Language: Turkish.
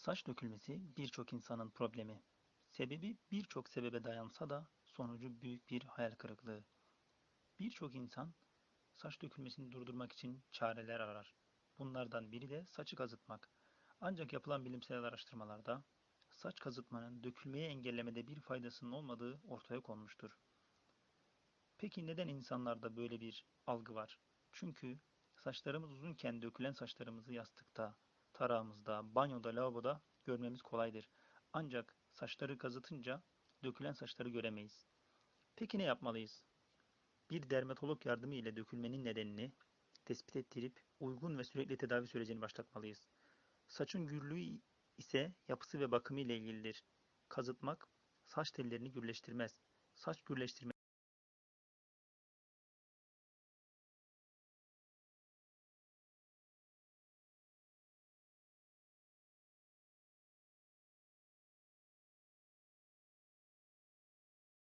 Saç dökülmesi birçok insanın problemi. Sebebi birçok sebebe dayansa da sonucu büyük bir hayal kırıklığı. Birçok insan saç dökülmesini durdurmak için çareler arar. Bunlardan biri de saçı kazıtmak. Ancak yapılan bilimsel araştırmalarda saç kazıtmanın dökülmeyi engellemede bir faydasının olmadığı ortaya konmuştur. Peki neden insanlarda böyle bir algı var? Çünkü saçlarımız uzunken dökülen saçlarımızı yastıkta, tarağımızda, banyoda, lavaboda görmemiz kolaydır. Ancak saçları kazıtınca dökülen saçları göremeyiz. Peki ne yapmalıyız? Bir dermatolog yardımı ile dökülmenin nedenini tespit ettirip uygun ve sürekli tedavi sürecini başlatmalıyız. Saçın gürlüğü ise yapısı ve bakımı ile ilgilidir. Kazıtmak saç tellerini gürleştirmez. Saç gürleştirme